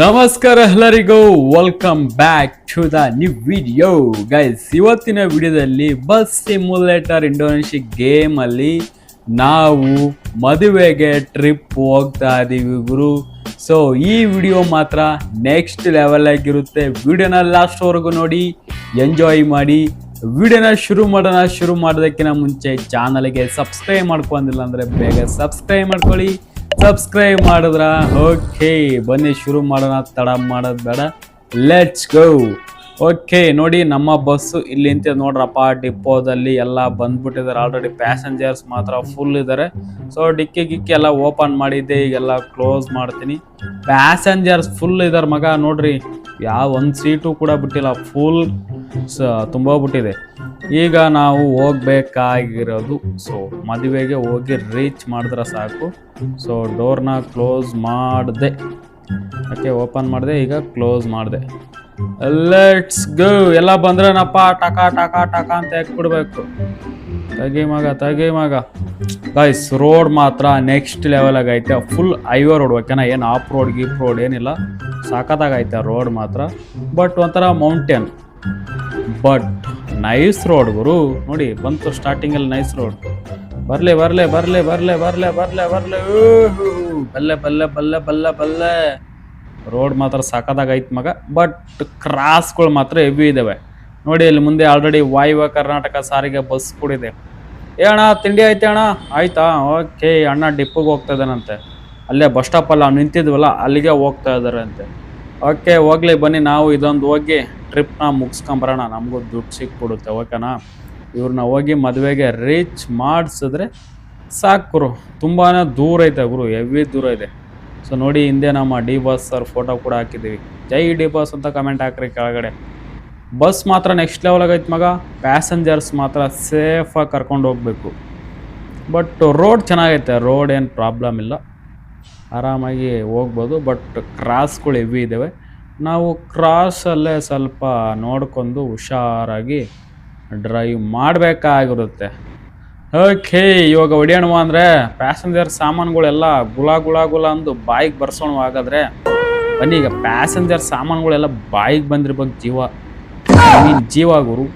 ನಮಸ್ಕಾರ ಎಲ್ಲರಿಗೂ welcome back to the new video guys ಇವತ್ತಿನ ವಿಡಿಯೋದಲ್ಲಿ ಬಸ್ ಸಿಮ್ಯುಲೇಟರ್ ಇಂಡೋನೇಷಿಯಾ ಗೇಮ್ ಅಲ್ಲಿ ನಾವು ಮದುವೆಗೆ ಟ್ರಿಪ್ ಹೋಗ್ತಾ ಇದ್ದೀವಿ ಗುರು. ಸೊ ಈ ವಿಡಿಯೋ ಮಾತ್ರ ನೆಕ್ಸ್ಟ್ ಲೆವೆಲ್ ಆಗಿರುತ್ತೆ. ವಿಡಿಯೋನ ಲಾಸ್ಟ್ವರೆಗೂ ನೋಡಿ ಎಂಜಾಯ್ ಮಾಡಿ. ವಿಡಿಯೋನ ಶುರು ಮಾಡೋಣ, ಶುರು ಮಾಡೋದಕ್ಕಿಂತ ಮುಂಚೆ ಚಾನಲ್ಗೆ ಸಬ್ಸ್ಕ್ರೈಬ್ ಮಾಡ್ಕೊಂಡಿಲ್ಲ ಅಂದರೆ ಬೇಗ ಸಬ್ಸ್ಕ್ರೈಬ್ ಮಾಡ್ಕೊಳ್ಳಿ. ಸಬ್ಸ್ಕ್ರೈಬ್ ಮಾಡಿದ್ರ? ಓಕೆ ಬನ್ನಿ ಶುರು ಮಾಡೋಣ. ತಡ ಮಾಡೋದು ಬೇಡ. ಲೆಟ್ಸ್ ಗೋ ಓಕೆ ನೋಡಿ ನಮ್ಮ ಬಸ್ಸು ಇಲ್ಲಿ ನಿಂತಿದೆ ನೋಡ್ರಪ್ಪ, ಡಿಪೋದಲ್ಲಿ ಎಲ್ಲ ಬಂದ್ಬಿಟ್ಟಿದ್ದಾರೆ. ಆಲ್ರೆಡಿ ಪ್ಯಾಸೆಂಜರ್ಸ್ ಮಾತ್ರ ಫುಲ್ ಇದ್ದಾರೆ. ಸೊ ಡಿಕ್ಕಿ ಗಿಕ್ಕಿ ಎಲ್ಲ ಓಪನ್ ಮಾಡಿದ್ದೆ. ಈಗೆಲ್ಲ ಕ್ಲೋಸ್ ಮಾಡ್ತೀನಿ. ಪ್ಯಾಸೆಂಜರ್ಸ್ ಫುಲ್ ಇದ್ದಾರೆ ಮಗ, ನೋಡ್ರಿ. ಯಾವ ಒಂದು ಸೀಟು ಕೂಡ ಬಿಟ್ಟಿಲ್ಲ. ಫುಲ್ ಸ ತುಂಬೋಗ್ಬಿಟ್ಟಿದೆ. ಈಗ ನಾವು ಹೋಗ್ಬೇಕಾಗಿರೋದು. ಸೊ ಮದುವೆಗೆ ಹೋಗಿ ರೀಚ್ ಮಾಡಿದ್ರೆ ಸಾಕು. ಸೊ ಡೋರ್ನ ಕ್ಲೋಸ್ ಮಾಡಿದೆ. ಓಕೆ ಓಪನ್ ಮಾಡಿದೆ? ಈಗ ಕ್ಲೋಸ್ ಮಾಡಿದೆ. ಲೆಟ್ಸ್ ಗೋ ಎಲ್ಲ ಬಂದ್ರೇನಪ್ಪ? ಟಕ ಟಕ ಟಕ ಅಂತ ಹಾಕ್ಬಿಡ್ಬೇಕು ತಗಿ ಮಗ ತಗಿ ಮಗ. ಗೈಸ್ ರೋಡ್ ಮಾತ್ರ ನೆಕ್ಸ್ಟ್ ಲೆವೆಲ್ ಆಗೈತೆ ಫುಲ್ ಐವ ರೋಡ್ ಓಕೆನಾ? ಏನು ಆಫ್ ರೋಡ್ ಗೀಪ್ ರೋಡ್ ಏನಿಲ್ಲ. ಸಾಕತ್ತಾಗೈತೆ ರೋಡ್ ಮಾತ್ರ. ಬಟ್ ಒಂಥರ ಮೌಂಟೇನ್ ಬಟ್ ನೈಸ್ ರೋಡ್ ಗುರು. ನೋಡಿ, ಬಂತು ಸ್ಟಾರ್ಟಿಂಗಲ್ಲಿ ನೈಸ್ ರೋಡ್ ಬರ್ಲೆ ಬರ್ಲೆ ಬರ್ಲೆ ಬರ್ಲೆ ಬರ್ಲೆ ಬರ್ಲೆ ಬರ್ಲೆ. ಬಲ್ಲೆ ಬಲ್ಲೆ ಬಲ್ಲೆ ಬಲ್ಲೆ ಬಲ್ಲೆ. ರೋಡ್ ಮಾತ್ರ ಸಾಕಾದಾಗೈತೆ ಮಗ ಬಟ್ ಕ್ರಾಸ್ಗಳು ಮಾತ್ರ ಹೆವಿ ಇದಾವೆ. ನೋಡಿ, ಇಲ್ಲಿ ಮುಂದೆ ಆಲ್ರೆಡಿ ವಾಯುವ ಕರ್ನಾಟಕ ಸಾರಿಗೆ ಬಸ್ ಕೂಡ ಇದೆ. ಏ ಅಣ್ಣ, ತಿಂಡಿ ಐತೆ ಅಣ್ಣ? ಆಯ್ತಾ? ಓಕೆ ಅಣ್ಣ ಡಿಪ್ಪಿಗೆ ಹೋಗ್ತಾ ಇದ್ದಾನಂತೆ. ಅಲ್ಲೇ ಬಸ್ ಸ್ಟಾಪಲ್ಲಿ ನಿಂತಿದ್ವಲ್ಲ, ಅಲ್ಲಿಗೆ ಹೋಗ್ತಾ ಇದ್ದಾರೆ ಅಂತೆ. ಓಕೆ ಹೋಗ್ಲಿ, ಬನ್ನಿ, ನಾವು ಇದೊಂದು ಹೋಗಿ ಟ್ರಿಪ್ನ ಮುಗಿಸ್ಕೊಂಬರೋಣ. ನಮಗೂ ದುಡ್ಡು ಸಿಕ್ಬಿಡುತ್ತೆ ಓಕೆನಾ ಇವ್ರನ್ನ ಹೋಗಿ ಮದುವೆಗೆ ರೀಚ್ ಮಾಡಿಸಿದ್ರೆ ಸಾಕು ಗುರು. ತುಂಬಾ ದೂರ ಐತೆ ಗುರು ಹೆವಿ ದೂರ ಇದೆ. ಸೊ ನೋಡಿ, ಹಿಂದೆ ನಮ್ಮ ಡಿ ಬಾಸ್ ಸರ್ ಫೋಟೋ ಕೂಡ ಹಾಕಿದ್ದೀವಿ. ಜೈ ಡಿ ಬಾಸ್ ಅಂತ ಕಮೆಂಟ್ ಹಾಕ್ರಿ ಕೆಳಗಡೆ. ಬಸ್ ಮಾತ್ರ ನೆಕ್ಸ್ಟ್ ಲೆವೆಲ್ ಆಗೈತೆ ಮಗ. ಪ್ಯಾಸೆಂಜರ್ಸ್ ಮಾತ್ರ ಸೇಫಾಗಿ ಕರ್ಕೊಂಡು ಹೋಗಬೇಕು. ಬಟ್ ರೋಡ್ ಚೆನ್ನಾಗೈತೆ ರೋಡ್ ಏನು ಪ್ರಾಬ್ಲಮ್ ಇಲ್ಲ. ಆರಾಮಾಗಿ ಹೋಗ್ಬೋದು ಬಟ್ ಕ್ರಾಸ್ಗಳು ಹೆವಿ ಇದ್ದಾವೆ ನಾವು ಕ್ರಾಸಲ್ಲೇ ಸ್ವಲ್ಪ ನೋಡ್ಕೊಂಡು ಹುಷಾರಾಗಿ ಡ್ರೈವ್ ಮಾಡಬೇಕಾಗಿರುತ್ತೆ. ಓಕೆ ಇವಾಗ ಹೊಡಿಯೋಣ ಅಂದರೆ ಪ್ಯಾಸೆಂಜರ್ ಸಾಮಾನುಗಳೆಲ್ಲ ಗುಲ ಗುಲ ಗುಲ ಅಂದು ಬಾಯಿಗೆ ಬರ್ಸೋಣ ಹಾಗಾದರೆ. ಬನ್ನಿ ಈಗ ಪ್ಯಾಸೆಂಜರ್ ಸಾಮಾನುಗಳೆಲ್ಲ ಬಾಯಿಗೆ ಬಂದಿರ್ಬೇಕು ಜೀವ. ನೀ ಜೀವ ಗುರು.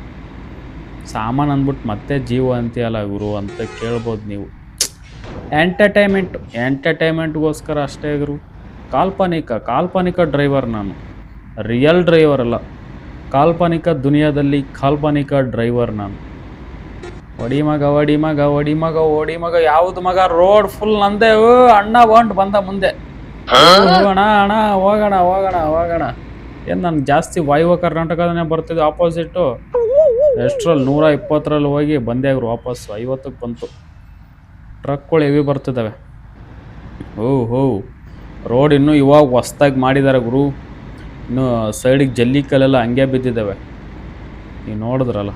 ಸಾಮಾನು ಅಂದ್ಬಿಟ್ಟು ಮತ್ತೆ ಜೀವ ಅಂತೀಯಲ್ಲ ಗುರು ಅಂತ ಕೇಳ್ಬೋದು ನೀವು. ಎಂಟರ್ಟೈನ್ಮೆಂಟ್ ಎಂಟರ್ಟೈನ್ಮೆಂಟ್ಗೋಸ್ಕರ ಅಷ್ಟೇ ಗುರು. ಕಾಲ್ಪನಿಕ ಕಾಲ್ಪನಿಕ ಡ್ರೈವರ್ ನಾನು. ರಿಯಲ್ ಡ್ರೈವರ್ ಅಲ್ಲ. ಕಾಲ್ಪನಿಕ ದುನಿಯಾದಲ್ಲಿ ಕಾಲ್ಪನಿಕ ಡ್ರೈವರ್ ನಾನು. ಒಡಿ ಮಗ ಒಡಿ ಮಗ ಒಡಿ ಮಗ ಒಡಿ ಮಗ, ಯಾವ್ದು ಮಗ? ರೋಡ್ ಫುಲ್ ನಂದೆ. ಅಣ್ಣ ಬಂಟ್ ಬಂದ ಮುಂದೆ. ಹೋಗೋಣ ಅಣ್ಣ, ಹೋಗೋಣ ಹೋಗೋಣ ಹೋಗೋಣ. ಏನು ನಾನು ಜಾಸ್ತಿ ವಾಯುವ ಕರ್ನಾಟಕದನೇ ಬರ್ತಿದ್ದೆ ಆಪೋಸಿಟ್ಟು ಎಷ್ಟರಲ್ಲಿ? ನೂರ ಇಪ್ಪತ್ತರಲ್ಲಿ ಹೋಗಿ ಬಂದೆ ಗುರು ವಾಪಸ್ಸು. ಐವತ್ತಕ್ಕೆ ಬಂತು. ಟ್ರಕ್ಗಳು ಹೆವಿ ಬರ್ತಿದ್ದಾವೆ. ಓ ಹೋ ರೋಡ್ ಇನ್ನೂ ಇವಾಗ ಹೊಸ್ದಾಗಿ ಮಾಡಿದ್ದಾರೆ ಗುರು. ಇನ್ನು ಸೈಡಿಗೆ ಜಲ್ಲಿ ಕಲ್ಲೆಲ್ಲ ಹಂಗೆ ಬಿದ್ದಿದ್ದಾವೆ. ನೀವು ನೋಡಿದ್ರಲ್ಲ.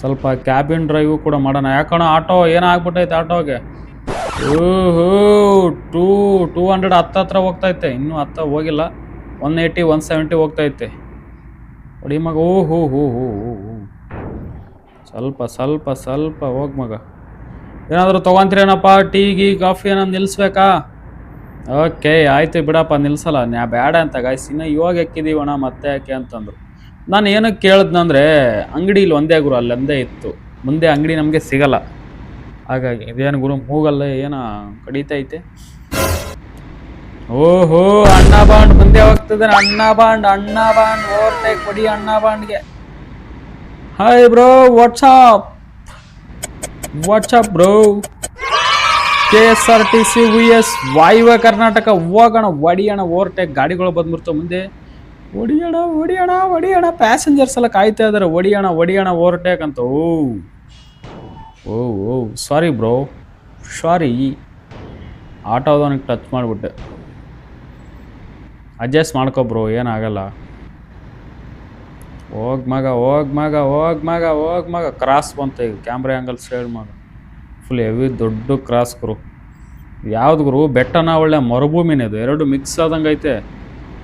ಸ್ವಲ್ಪ ಕ್ಯಾಬಿನ್ ಡ್ರೈವು ಕೂಡ ಮಾಡೋಣ. ಯಾಕಣ ಆಟೋ? ಏನಾಗ್ಬಿಟ್ಟೈತೆ ಆಟೋಗೆ? ಓಹೋ ಟೂ ಟೂ ಹಂಡ್ರೆಡ್ ಹತ್ತತ್ರ ಹೋಗ್ತೈತೆ. ಇನ್ನೂ ಹತ್ತ ಹೋಗಿಲ್ಲ. ಒನ್ ಏಯ್ಟಿ, ಒನ್ ಸೆವೆಂಟಿ ಹೋಗ್ತೈತೆ. ಹೊಡಿ ಮಗ. ಓ ಹೂ ಹೂ ಹೂ ಹೂ. ಹೂ ಸ್ವಲ್ಪ ಸ್ವಲ್ಪ ಸ್ವಲ್ಪ ಹೋಗಿ ಮಗ. ಏನಾದರೂ ತೊಗೊಂತೀರೇನಪ್ಪ? ಟೀ, ಗೀ ಕಾಫಿ ಏನಾದ್ರು ನಿಲ್ಲಿಸ್ಬೇಕಾ ಓಕೆ, ಆಯ್ತು ಬಿಡಪ್ಪ, ನಿಲ್ಸಲ್ಲ. ನಾ ಬೇಡ ಅಂತ ಗಾಯ್ಸ್ ಇನ್ನು ಇವಾಗ ಎಕ್ಕಿದೀವಣ್ಣ ಮತ್ತೆ ಯಾಕೆ ಅಂತಂದ್ರು. ನಾನು ಏನಕ್ಕೆ ಕೇಳಿದ್ನಂದ್ರೆ ಇಲ್ಲಿ ಒಂದೇ ಗುರು ಅಲ್ಲಿ ಒಂದೇ ಇತ್ತು. ಮುಂದೆ ಅಂಗಡಿ ನಮಗೆ ಸಿಗಲ್ಲ. ಹಾಗಾಗಿ ಇದೇನು ಗುರು ಹೋಗಲ್ಲ ಏನ ಕಡಿತೈತೆ ಓಹೋ, ಅಣ್ಣ ಬಾಂಡ್ ಮುಂದೆ ಹೋಗ್ತದೆ ಅಣ್ಣ ಬಾಂಡ್ ಅಣ್ಣ ಬಾಂಡ್ ಓವರ್ಟೇಕ್ ಕೊಡಿ ಅಣ್ಣ ಬಾಂಡ್ಗೆ. Hi bro what's up what's up bro K S R T C V S ವಾಯುವ್ಯ ಕರ್ನಾಟಕ ಹೋಗೋಣ ಒಡಿಯೋಣ, ಓವರ್ಟೇಕ್ ಗಾಡಿಗಳು ಬಂದ್ಬಿಡ್ತಾವೆ ಮುಂದೆ. ಒಡಿಯೋಣ ಒಡಿಯೋಣ ಒಡಿಯೋಣ, ಪ್ಯಾಸೆಂಜರ್ಸ್ ಎಲ್ಲ ಕಾಯ್ತಾ ಇದಾರೆ. ಒಡಿಯೋಣ ಒಡಿಯೋಣ, ಓವರ್ಟೇಕ್ ಅಂತ. ಓ ಓ ಓ, ಸಾರಿ ಬ್ರೋ, ಸಾರಿ. ಆಟೋದವನಿಗೆ ಟಚ್ ಮಾಡಿಬಿಟ್ಟೆ. ಅಡ್ಜಸ್ಟ್ ಮಾಡ್ಕೋ ಬ್ರೋ, ಏನಾಗಲ್ಲ. ಹೋಗ್ ಮಗ ಹೋಗ್ ಮಗ ಹೋಗ್ ಮಗ ಹೋಗ್ ಮಗ. ಕ್ರಾಸ್ ಬಂತು ಈಗ, ಕ್ಯಾಮ್ರಾ ಆ್ಯಂಗಲ್ ಸೈಡ್ ಮಗ ಫುಲ್ ಹೆವಿ ದೊಡ್ಡ ಕ್ರಾಸ್ ಗುರು ಯಾವ್ದು ಗುರು? ಬೆಟ್ಟನ ಒಳ್ಳೆ ಮರುಭೂಮಿನೇ ಇದು ಎರಡು ಮಿಕ್ಸ್ ಆದಂಗೆ ಐತೆ.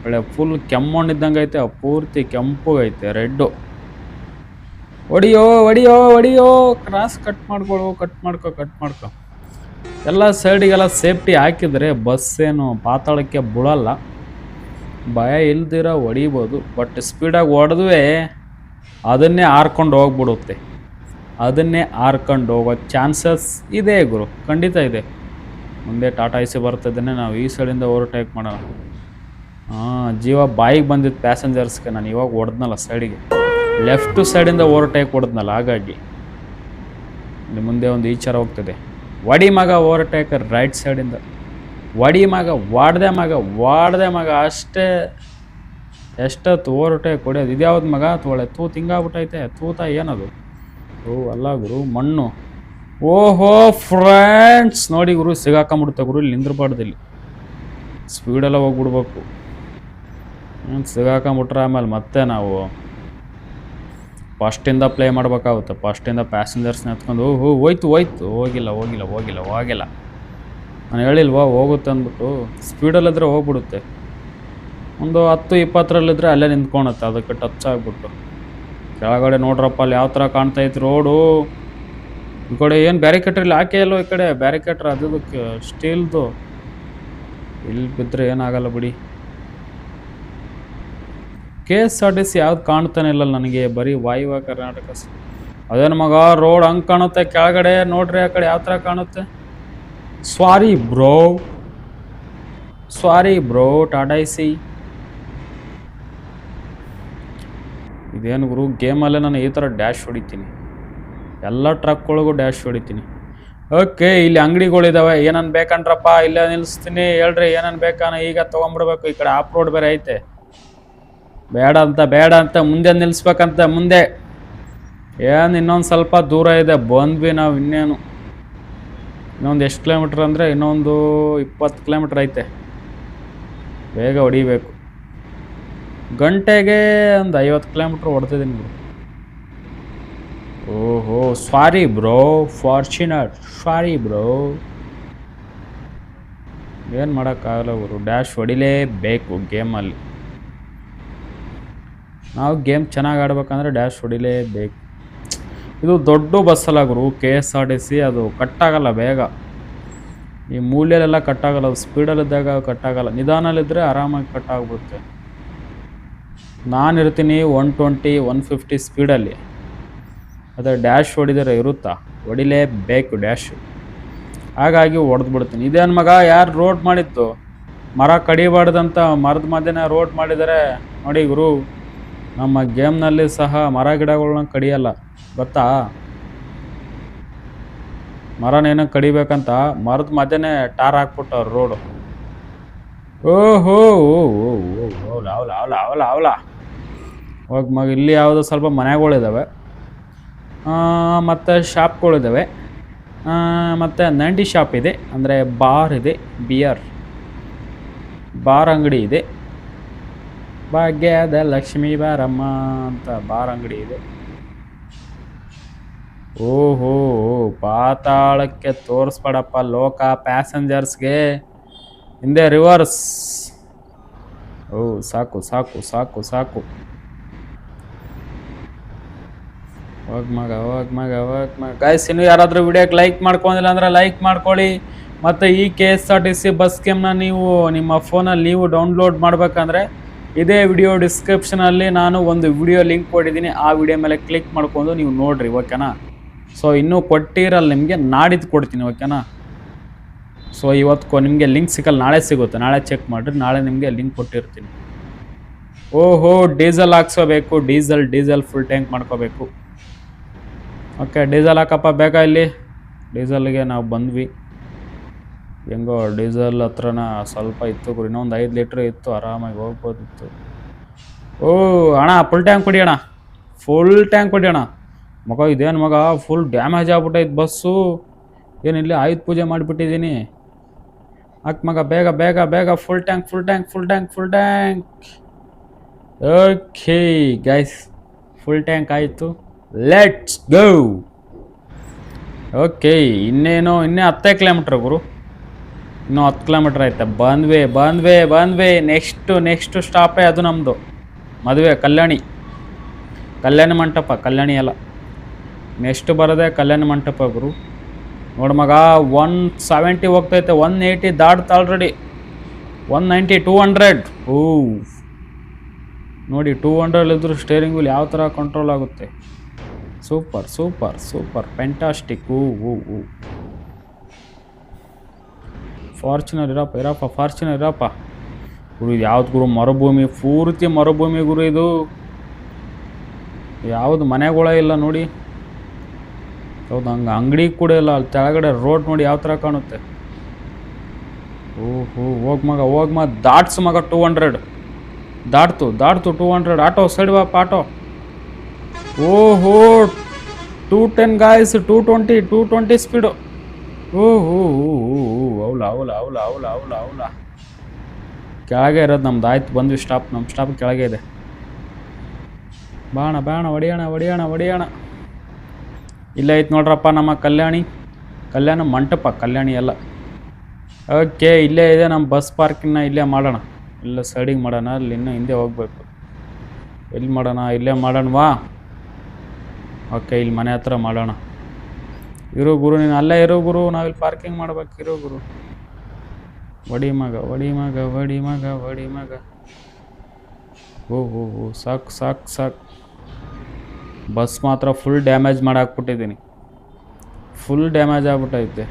ಒಳ್ಳೆ ಫುಲ್ ಕೆಮ್ಮಣ್ಣಿದ್ದಂಗೆ ಐತೆ. ಪೂರ್ತಿ ಕೆಂಪುಗೈತೆ ರೆಡ್ಡು. ಹೊಡಿಯೋ ಹೊಡಿಯೋ ಹೊಡಿಯೋ ಕ್ರಾಸ್ ಕಟ್ ಮಾಡ್ಕೊಳ್ಳೋ ಕಟ್ ಮಾಡ್ಕೊ ಕಟ್ ಮಾಡ್ಕೊ. ಎಲ್ಲ ಸೈಡಿಗೆಲ್ಲ ಸೇಫ್ಟಿ ಹಾಕಿದರೆ ಬಸ್ ಏನು ಪಾತಾಳಕ್ಕೆ ಬುಳಲ್ಲ. ಭಯ ಇಲ್ದಿರ ಹೊಡಿಬೋದು ಬಟ್ ಸ್ಪೀಡಾಗಿ ಹೊಡೆದ್ವೇ ಅದನ್ನೇ ಹಾರ್ಕೊಂಡು ಹೋಗ್ಬಿಡುತ್ತೆ. ಅದನ್ನೇ ಹಾರ್ಕೊಂಡು ಹೋಗೋ ಚಾನ್ಸಸ್ ಇದೆ ಗುರು, ಖಂಡಿತ ಇದೆ. ಮುಂದೆ ಟಾಟಾ ಐಸಿ ಬರ್ತಿದ್ದೇನೆ ನಾವು ಈ ಸೈಡಿಂದ ಓವರ್ಟೇಕ್ ಮಾಡೋಣ. ಹಾಂ, ಜೀವ ಬಾಯಿಗೆ ಬಂದಿದ್ದು ಪ್ಯಾಸೆಂಜರ್ಸ್ಗೆ ನಾನು ಇವಾಗ ಹೊಡೆದ್ನಲ್ಲ ಸೈಡಿಗೆ. ಲೆಫ್ಟ್ ಸೈಡಿಂದ ಓವರ್ಟೇಕ್ ಹೊಡೆದ್ನಲ್ಲ, ಹಾಗಾಗಿ. ಇಲ್ಲಿ ಮುಂದೆ ಒಂದು ಈಚರ ಹೋಗ್ತದೆ. ವಡಿ ಮಗ ಓವರ್ಟೇಕ್ ರೈಟ್ ಸೈಡಿಂದ. ವಡಿ ಮಗ ವಾಡ್ದೆ ಮಗ ವಾಡ್ದೆ ಮಗ ಅಷ್ಟೇ. ಎಷ್ಟೊತ್ತು ಓವರ್ಟೇಕ್ ಹೊಡೆಯೋದು? ಇದ್ಯಾವ್ದು ಮಗ? ತೋಳೆ ತೂ ತಿಂಗಾಗ್ಬಿಟ್ಟೈತೆ ತೂತ ಏನದು? ಓ ಅಲ್ಲ ಗುರು, ಮಣ್ಣು. ಓಹೋ ಫ್ರೆಂಡ್ಸ್ ನೋಡಿ ಗುರು ಸಿಗಾಕೊಂಬಿಡುತ್ತೆ ಗುರು, ಇಲ್ಲಿ ನಿಂದ್ರಬಾರ್ದು ಇಲ್ಲಿ ಸ್ಪೀಡೆಲ್ಲ ಹೋಗ್ಬಿಡ್ಬೇಕು. ಸಿಗಾಕೊಂಬಿಟ್ರೆ ಆಮೇಲೆ ಮತ್ತೆ ನಾವು ಫಸ್ಟಿಂದ ಪ್ಲೇ ಮಾಡ್ಬೇಕಾಗುತ್ತೆ. ಫಸ್ಟಿಂದ ಪ್ಯಾಸೆಂಜರ್ಸ್ನ ಎತ್ಕೊಂಡು ಹೋ ಹೋಯ್ತು ಹೋಯ್ತು. ಹೋಗಿಲ್ಲ ಹೋಗಿಲ್ಲ ಹೋಗಿಲ್ಲ ಹೋಗಿಲ್ಲ. ನಾನು ಹೇಳಿಲ್ವಾ, ಹೋಗುತ್ತೆ ಅಂದ್ಬಿಟ್ಟು ಸ್ಪೀಡಲ್ಲಿದ್ರೆ ಹೋಗ್ಬಿಡುತ್ತೆ. ಒಂದು ಹತ್ತು ಇಪ್ಪತ್ತರಲ್ಲಿದ್ದರೆ ಅಲ್ಲೇ ನಿಂತ್ಕೊಳತ್ತೆ ಅದಕ್ಕೆ ಟಚ್ ಆಗಿಬಿಟ್ಟು. ಕೆಳಗಡೆ ನೋಡ್ರಪ್ಪ ಅಲ್ಲಿ ಯಾವ ಥರ ಕಾಣ್ತೈತಿ ರೋಡು. ಈ ಕಡೆ ಏನು ಬ್ಯಾರಿಕೇಟ್ರಲ್ಲಿ ಹಾಕೇ ಇಲ್ಲೋ ಈ ಕಡೆ? ಬ್ಯಾರಿಕೇಟ್ರ್ ಅದಕ್ಕೆ ಸ್ಟೀಲ್ದು. ಇಲ್ಲಿ ಬಿದ್ದರೆ ಏನಾಗಲ್ಲ ಬಿಡಿ. K S R T C ಯಾವ್ದು ಕಾಣ್ತಾನೆ ಇಲ್ಲ ನನಗೆ, ಬರೀ ವಾಯುವ ಕರ್ನಾಟಕ ಸ- ಅದೇನು ಮಗ, ರೋಡ್ ಹಂಗೆ ಕಾಣುತ್ತೆ, ಕೆಳಗಡೆ ನೋಡ್ರಿ, ಆ ಕಡೆ ಯಾವ ಥರ ಕಾಣುತ್ತೆ? Sorry bro. Sorry bro, Tata ಇದೇನು ಗುರು ಗೇಮಲ್ಲೇ ನಾನು ಈ ಥರ ಡ್ಯಾಶ್ ಹೊಡಿತೀನಿ. ಎಲ್ಲ ಟ್ರಕ್ಗಳಿಗೂ ಡ್ಯಾಶ್ ಹೊಡಿತೀನಿ. ಓಕೆ ಇಲ್ಲಿ ಅಂಗಡಿಗಳಿದಾವೆ, ಏನನ್ ಬೇಕಂದ್ರಪ್ಪ, ಇಲ್ಲೇ ನಿಲ್ಲಿಸ್ತೀನಿ ಹೇಳ್ರಿ, ಏನನ್ ಬೇಕಾನ, ಈಗ ತೊಗೊಂಬಿಡ್ಬೇಕು, ಈ ಕಡೆ ಆಫ್ ರೋಡ್ ಬೇರೆ ಐತೆ. ಬೇಡ ಅಂತ ಬೇಡ ಅಂತ, ಮುಂದೆ ನಿಲ್ಲಿಸ್ಬೇಕಂತ ಮುಂದೆ. ಏನು ಇನ್ನೊಂದು ಸ್ವಲ್ಪ ದೂರ ಇದೆ, ಬಂದ್ವಿ ನಾವು ಇನ್ನೇನು. ಇನ್ನೊಂದು ಎಷ್ಟು ಕಿಲೋಮೀಟ್ರ್ ಅಂದರೆ ಇನ್ನೊಂದು ಇಪ್ಪತ್ತು ಕಿಲೋಮೀಟ್ರ್ ಐತೆ. ಬೇಗ ಹೊಡಿಬೇಕು. ಗಂಟೆಗೆ ಒಂದು ಐವತ್ತು ಕಿಲೋಮೀಟ್ರ್ ಓಡ್ತಿದ್ದೀನಿ ಬ್ರೋ ಓಹೋ sorry bro, Fortuner sorry bro. ಏನು ಮಾಡೋಕ್ಕಾಗಲ್ಲ ಅವರು ಡ್ಯಾಶ್ ಹೊಡಿಲೇಬೇಕು ಗೇಮಲ್ಲಿ. ನಾವು ಗೇಮ್ ಚೆನ್ನಾಗಿ ಆಡ್ಬೇಕಂದ್ರೆ ಡ್ಯಾಶ್ ಹೊಡಿಲೇಬೇಕು. ಇದು ದೊಡ್ಡ ಬಸ್ಸಲ್ಲ ಗುರು, K S R T C, ಅದು ಕಟ್ಟಾಗಲ್ಲ ಬೇಗ. ಈ ಮೂಲೆಯಲ್ಲೆಲ್ಲ ಕಟ್ಟಾಗಲ್ಲ, ಅದು ಸ್ಪೀಡಲ್ಲಿದ್ದಾಗ ಕಟ್ಟಾಗಲ್ಲ. ನಿಧಾನಲ್ಲಿದ್ದರೆ ಆರಾಮಾಗಿ ಕಟ್ಟಾಗ್ಬಿಡುತ್ತೆ. ನಾನು ಇರ್ತೀನಿ ಒನ್ ಟ್ವೆಂಟಿ ಒನ್ ಫಿಫ್ಟಿ ಸ್ಪೀಡಲ್ಲಿ ಅದರ ಡ್ಯಾಶ್ ಹೊಡಿದರೆ ಇರುತ್ತಾ ಹೊಡಿಲೇಬೇಕು ಡ್ಯಾಶ್ ಹಾಗಾಗಿ ಹೊಡೆದು ಬಿಡ್ತೀನಿ ಇದೇನು ಮಗ ಯಾರು ರೋಡ್ ಮಾಡಿತ್ತು ಮರ ಕಡಿಬಾರ್ದಂತ ಮರದ ಮಧ್ಯೆ ರೋಡ್ ಮಾಡಿದರೆ ನೋಡಿ ಗುರು ನಮ್ಮ ಗೇಮ್ನಲ್ಲಿ ಸಹ ಮರ ಗಿಡಗಳನ್ನ ಕಡಿಯಲ್ಲ ಗೊತ್ತಾ ಮರನೇನ ಕಡಿಬೇಕಂತ ಮರದ ಮಧ್ಯನೇ ಟಾರ್ ಹಾಕ್ಬಿಟ್ಟವ್ರು ರೋಡು ಓಹೋ ಓ ಓ ಓ ಅವಲ ಅವಲ ಅವಲಾ ಅವಲ ಹೋಗಿ ಮಗ ಇಲ್ಲಿ ಯಾವುದೋ ಸ್ವಲ್ಪ ಮನೆಗಳಿದ್ದಾವೆ ಮತ್ತು ಶಾಪ್ಗಳಿದ್ದಾವೆ ಮತ್ತು ನಂಡಿ ಶಾಪ್ ಇದೆ. ಅಂದರೆ ಬಾರ್ ಇದೆ, ಬಿಯರ್. ಬಾರ್ ಅಂಗಡಿ ಇದೆ. ಭಾಗ್ಯದ ಲಕ್ಷ್ಮೀ ಬಾರಮ್ಮ ಅಂತ ಬಾರ್ ಅಂಗಡಿ ಇದೆ. ಓಹೋ, ಪಾತಾಳಕ್ಕೆ ತೋರಿಸ್ಬೇಡಪ್ಪ ಲೋಕ ಪ್ಯಾಸೆಂಜರ್ಸ್ಗೆ. ಹಿಂದೆ ರಿವರ್ಸ್. ಓ, ಸಾಕು ಸಾಕು ಸಾಕು ಸಾಕು. ಅವಾಗ ಮಗ ಅವಾಗ ಮಗ ಗೈಸ್ ಇನ್ನು ಯಾರಾದರೂ ವಿಡಿಯೋಗೆ ಲೈಕ್ ಮಾಡ್ಕೊಂಡಿಲ್ಲ ಅಂದ್ರೆ ಲೈಕ್ ಮಾಡ್ಕೊಳ್ಳಿ. ಮತ್ತು ಈ K S R T C bus ಸ್ಕೀಮ್ನ ನೀವು ನಿಮ್ಮ ಫೋನಲ್ಲಿ ನೀವು ಡೌನ್ಲೋಡ್ ಮಾಡಬೇಕಂದ್ರೆ ಇದೇ ವಿಡಿಯೋ ಡಿಸ್ಕ್ರಿಪ್ಷನಲ್ಲಿ ನಾನು ಒಂದು ವಿಡಿಯೋ ಲಿಂಕ್ ಕೊಟ್ಟಿದ್ದೀನಿ. ಆ ವಿಡಿಯೋ ಮೇಲೆ ಕ್ಲಿಕ್ ಮಾಡ್ಕೊಂಡು ನೀವು ನೋಡ್ರಿ ಓಕೆನಾ ಸೊ ಇನ್ನೂ ಕೊಟ್ಟಿರಲ್ಲ, ನಿಮಗೆ ನಾಡಿದ್ದು ಕೊಡ್ತೀನಿ ಓಕೆನಾ ಸೊ ಇವತ್ತು ನಿಮಗೆ ಲಿಂಕ್ ಸಿಗಲ್ಲ ನಾಳೆ ಸಿಗುತ್ತೆ. ನಾಳೆ ಚೆಕ್ ಮಾಡಿರಿ, ನಾಳೆ ನಿಮಗೆ ಲಿಂಕ್ ಕೊಟ್ಟಿರ್ತೀನಿ. ಓಹೋ ಡೀಸೆಲ್ ಹಾಕ್ಸೋಬೇಕು ಡೀಸೆಲ್ ಡೀಸೆಲ್ ಫುಲ್ ಟ್ಯಾಂಕ್ ಮಾಡ್ಕೋಬೇಕು. ಓಕೆ, ಡೀಸೆಲ್ ಹಾಕಪ್ಪ ಬೇಗ ಇಲ್ಲಿ? ಡೀಸೆಲ್ಗೆ ನಾವು ಬಂದ್ವಿ. ಹೆಂಗೋ, ಡೀಸೆಲ್ ಹತ್ರನ ಸ್ವಲ್ಪ ಇತ್ತು ಗುರು, ಇನ್ನೊಂದು ಐದು ಲೀಟ್ರ್ ಇತ್ತು, ಆರಾಮಾಗಿ ಹೋಗ್ಬೋದಿತ್ತು. ಓ, ಅಣ್ಣ ಫುಲ್ ಟ್ಯಾಂಕ್ ಕೊಡಿ ಫುಲ್ ಟ್ಯಾಂಕ್ ಕೊಡಿ ಮಗ, ಇದೇನು ಮಗ ಫುಲ್ ಡ್ಯಾಮೇಜ್ ಆಗ್ಬಿಟ್ಟೈತೆ ಬಸ್ಸು. ಏನಿಲ್ಲ ಆಯುಧ ಪೂಜೆ ಮಾಡಿಬಿಟ್ಟಿದ್ದೀನಿ ಅಕ್ಕ ಮಗ, ಬೇಗ ಬೇಗ ಬೇಗ full tank full tank full tank full tank okay guys full tank ಆಯಿತು. ಲೆಟ್ಸ್ ಗೋ ಓಕೆ ಇನ್ನೇನು, ಇನ್ನೇ ಹತ್ತೇ ಕಿಲೋಮೀಟ್ರ್ ಗುರು. ಇನ್ನೂ ಹತ್ತು ಕಿಲೋಮೀಟ್ರ್ ಐತೆ. ಬಂದ್ವೇ ಬಂದ್ವೇ ಬಂದ್ವೇ. ನೆಕ್ಸ್ಟು ನೆಕ್ಸ್ಟು ಸ್ಟಾಪೇ ಅದು ನಮ್ಮದು ಮದುವೆ, ಕಲ್ಯಾಣಿ. ಕಲ್ಯಾಣ ಮಂಟಪ, ಕಲ್ಯಾಣಿ ಎಲ್ಲ ನೆಕ್ಸ್ಟ್ ಬರೋದೆ ಕಲ್ಯಾಣ ಮಂಟಪ ಗುರು. ನೋಡಿ ಮಗ ಒನ್ ಸೆವೆಂಟಿ ಹೋಗ್ತೈತೆ. One eighty ದಾಟ್ತಾ already one ninety two hundred ಓ ನೋಡಿ ಟೂ ಹಂಡ್ರೆಡ್ ಇದ್ರೂ ಸ್ಟೇರಿಂಗ್ ಯಾವ ಥರ ಕಂಟ್ರೋಲ್ ಆಗುತ್ತೆ? ಸೂಪರ್ ಸೂಪರ್ ಸೂಪರ್ ಪೆಂಟಾಸ್ಟಿಕ್ ಹೂ ಹೂ ಫಾರ್ಚುನರ್ ಇರಪ್ಪ ಇರಪ್ಪ ಫಾರ್ಚುನರ್ ಇರಪ್ಪ. ಗುರು, ಇದು ಯಾವ್ದು ಗುರು? ಮರುಭೂಮಿ, ಪೂರ್ತಿ ಮರುಭೂಮಿ ಗುರು ಇದು. ಯಾವುದು ಮನೆಗಳ ಇಲ್ಲ ನೋಡಿ. ಹೌದು, ಹಂಗೆ ಅಂಗಡಿ ಕೂಡ ಇಲ್ಲ, ಅಲ್ಲಿ ಕೆಳಗಡೆ ರೋಡ್ ನೋಡಿ ಯಾವ ಥರ ಕಾಣುತ್ತೆ. ಓಹೋ, ಹೋಗ್ ಮಗ ಹೋಗ್ ಮಗ, ದಾಟ್ಸು ಮಗ ಟೂ ಹಂಡ್ರೆಡ್ ದಾಟ್ತು ದಾಟ್ತು ಟೂ ಹಂಡ್ರೆಡ್ ಆಟೋ, ಸೈಡ್ ಬಾಪ ಆಟೋ. ಓಹೋ two ten guys two twenty two twenty speed ಓಹೋ ಅವಲ ಅವಲ ಅವಲ ಅವಲ ಅವಲ ಅವಲ. ಕೆಳಗೆ ಇರೋದು ನಮ್ದು. ಆಯ್ತು, ಬಂದ್ವಿ ಸ್ಟಾಪ್ ನಮ್ಮ ಸ್ಟಾಪ್ ಕೆಳಗೆ ಇದೆ. ಬಾಣ ಬಾಣ ಹೊಡಿಯೋಣ ಹೊಡಿಯೋಣ ಹೊಡಿಯೋಣ ಇಲ್ಲೇ ಐತೆ ನೋಡ್ರಪ್ಪ ನಮ್ಮ ಕಲ್ಯಾಣಿ. ಕಲ್ಯಾಣ ಮಂಟಪ, ಕಲ್ಯಾಣಿ ಎಲ್ಲ. ಓಕೆ ಇಲ್ಲೇ ಇದೆ ನಮ್ಮ ಬಸ್ ಪಾರ್ಕಿಂಗ್ನ ಇಲ್ಲೇ ಮಾಡೋಣ. ಇಲ್ಲ, ಸೈಡಿಗೆ ಮಾಡೋಣ ಅಲ್ಲಿ ಇನ್ನೂ ಹಿಂದೆ ಹೋಗ್ಬೇಕು. ಎಲ್ಲಿ ಮಾಡೋಣ, ಇಲ್ಲೇ ಮಾಡೋಣವಾ ಓಕೆ ಇಲ್ಲಿ ಮನೆ ಹತ್ರ ಮಾಡೋಣ. ಇರು ಗುರು, ನೀನು ಅಲ್ಲೇ ಇರು ಗುರು, ನಾವಿಲ್ಲಿ ಪಾರ್ಕಿಂಗ್ ಮಾಡ್ಬೇಕು, ಇರು ಗುರು. ಒಡಿ ಮಗ ಒಡಿ ಮಗ ಒಡಿ ಮಗ ಒಡಿ ಮಗ. ಓ ಓ ಓ ಸಾಕು ಸಾಕು ಸಾಕು. ಬಸ್ ಮಾತ್ರ ಫುಲ್ ಡ್ಯಾಮೇಜ್ ಮಾಡಾಕ್ಬಿಟ್ಟಿದ್ದೀನಿ. ಫುಲ್ ಡ್ಯಾಮೇಜ್ ಆಗ್ಬಿಟ್ಟೈತೆ.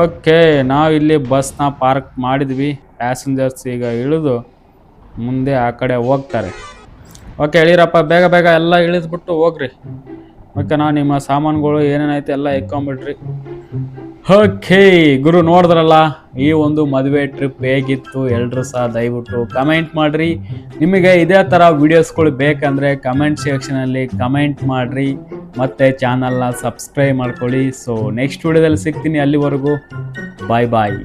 ಓಕೆ, ನಾವು ಇಲ್ಲಿ ಬಸ್ನ ಪಾರ್ಕ್ ಮಾಡಿದ್ವಿ. ಪ್ಯಾಸೆಂಜರ್ಸ್ ಈಗ ಇಳಿದು ಮುಂದೆ ಆ ಕಡೆ ಹೋಗ್ತಾರೆ. ಓಕೆ ಇಳಿರಪ್ಪ ಬೇಗ ಬೇಗ ಎಲ್ಲ ಇಳಿದ್ಬಿಟ್ಟು ಹೋಗ್ರಿ. ಓಕೆ, ನಾ ನಿಮ್ಮ ಸಾಮಾನುಗಳು ಏನೇನೈತೆ ಎಲ್ಲ ಎಕ್ಕೊಂಬಿಡ್ರಿ ಓಕೆ, ಗುರು ನೋಡಿದ್ರಲ್ಲ, ಈ ಒಂದು ಮದುವೆ ಟ್ರಿಪ್ ಹೇಗಿತ್ತು ಎಲ್ಲರೂ ಸಹ ದಯವಿಟ್ಟು ಕಮೆಂಟ್ ಮಾಡಿರಿ. ನಿಮಗೆ ಇದೇ ಥರ ವೀಡಿಯೋಸ್ಗಳು ಬೇಕಂದರೆ ಕಮೆಂಟ್ ಸೆಕ್ಷನಲ್ಲಿ ಕಮೆಂಟ್ ಮಾಡಿರಿ. ಮತ್ತು ಚಾನಲ್ನ ಸಬ್ಸ್ಕ್ರೈಬ್ ಮಾಡ್ಕೊಳ್ಳಿ. ಸೊ ನೆಕ್ಸ್ಟ್ ವೀಡಿಯೋದಲ್ಲಿ ಸಿಗ್ತೀನಿ ಅಲ್ಲಿವರೆಗೂ. ಬಾಯ್ ಬಾಯ್